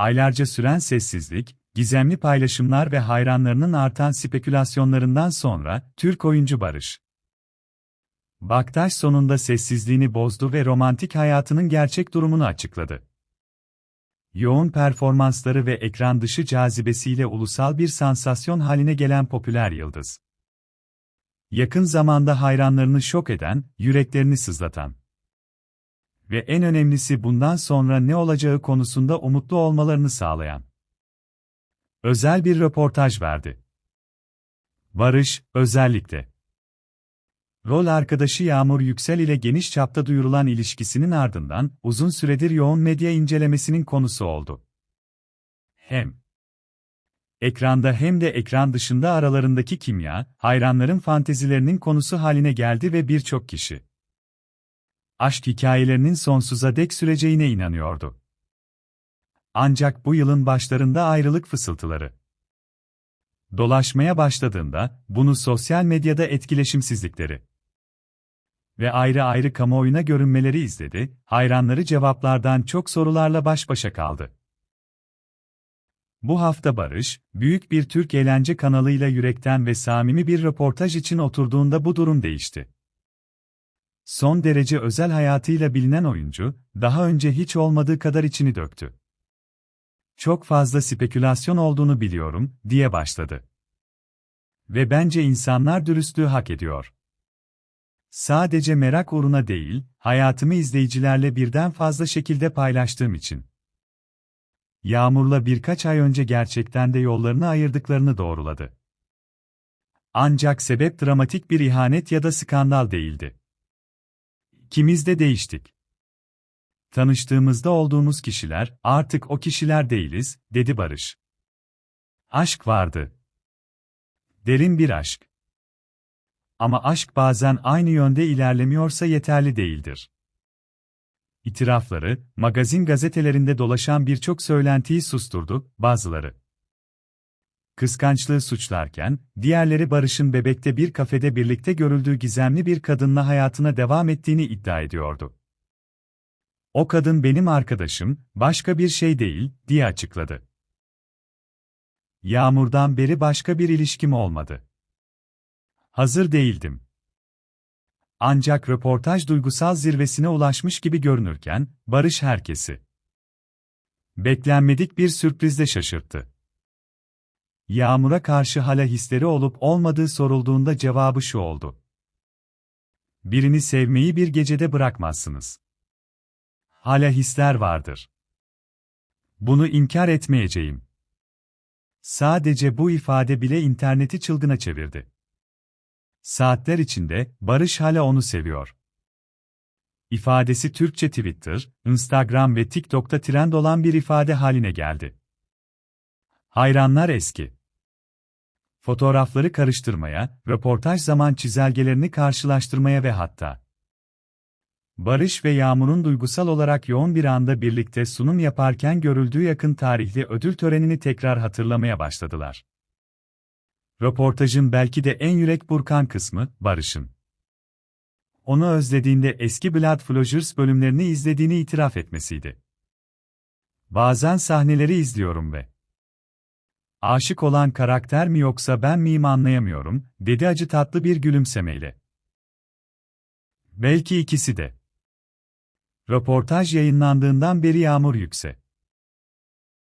Aylarca süren sessizlik, gizemli paylaşımlar ve hayranlarının artan spekülasyonlarından sonra, Türk oyuncu Barış Baktaş sonunda sessizliğini bozdu ve romantik hayatının gerçek durumunu açıkladı. Yoğun performansları ve ekran dışı cazibesiyle ulusal bir sansasyon haline gelen popüler yıldız. Yakın zamanda hayranlarını şok eden, yüreklerini sızlatan ve en önemlisi bundan sonra ne olacağı konusunda umutlu olmalarını sağlayan özel bir röportaj verdi. Barış, özellikle Rol arkadaşı Yağmur Yüksel ile geniş çapta duyurulan ilişkisinin ardından uzun süredir yoğun medya incelemesinin konusu oldu. Hem ekranda hem de ekran dışında aralarındaki kimya, hayranların fantezilerinin konusu haline geldi ve birçok kişi aşk hikayelerinin sonsuza dek süreceğine inanıyordu. Ancak bu yılın başlarında ayrılık fısıltıları dolaşmaya başladığında, bunu sosyal medyada etkileşimsizlikleri ve ayrı ayrı kamuoyuna görünmeleri izledi, hayranları cevaplardan çok sorularla baş başa kaldı. Bu hafta Barış, büyük bir Türk eğlence kanalıyla yürekten ve samimi bir röportaj için oturduğunda bu durum değişti. Son derece özel hayatıyla bilinen oyuncu, daha önce hiç olmadığı kadar içini döktü. Çok fazla spekülasyon olduğunu biliyorum, diye başladı. Ve bence insanlar dürüstlüğü hak ediyor. Sadece merak uğruna değil, hayatımı izleyicilerle birden fazla şekilde paylaştığım için. Yağmur'la birkaç ay önce gerçekten de yollarını ayırdıklarını doğruladı. Ancak sebep dramatik bir ihanet ya da skandal değildi. İkimiz de değiştik. Tanıştığımızda olduğumuz kişiler, artık o kişiler değiliz, dedi Barış. Aşk vardı. Derin bir aşk. Ama aşk bazen aynı yönde ilerlemiyorsa yeterli değildir. İtirafları, magazin gazetelerinde dolaşan birçok söylentiyi susturdu, bazıları. Kıskançlığı suçlarken, diğerleri Barış'ın bebekte bir kafede birlikte görüldüğü gizemli bir kadınla hayatına devam ettiğini iddia ediyordu. O kadın benim arkadaşım, başka bir şey değil, diye açıkladı. Yağmurdan beri başka bir ilişkim olmadı. Hazır değildim. Ancak röportaj duygusal zirvesine ulaşmış gibi görünürken, Barış herkesi beklenmedik bir sürprizle şaşırttı. Yağmur'a karşı hala hisleri olup olmadığı sorulduğunda cevabı şu oldu. Birini sevmeyi bir gecede bırakmazsınız. Hala hisler vardır. Bunu inkar etmeyeceğim. Sadece bu ifade bile interneti çılgına çevirdi. Saatler içinde, Barış hala onu seviyor. İfadesi Türkçe Twitter, Instagram ve TikTok'ta trend olan bir ifade haline geldi. Hayranlar eski. Fotoğrafları karıştırmaya, röportaj zaman çizelgelerini karşılaştırmaya ve hatta Barış ve Yağmur'un duygusal olarak yoğun bir anda birlikte sunum yaparken görüldüğü yakın tarihli ödül törenini tekrar hatırlamaya başladılar. Röportajın belki de en yürek burkan kısmı, Barış'ın. Onu özlediğinde eski Blood Flowers bölümlerini izlediğini itiraf etmesiydi. Bazen sahneleri izliyorum ve aşık olan karakter mi yoksa ben miyim anlayamıyorum, dedi acı tatlı bir gülümsemeyle. Belki ikisi de. Röportaj yayınlandığından beri Yağmur Yükse.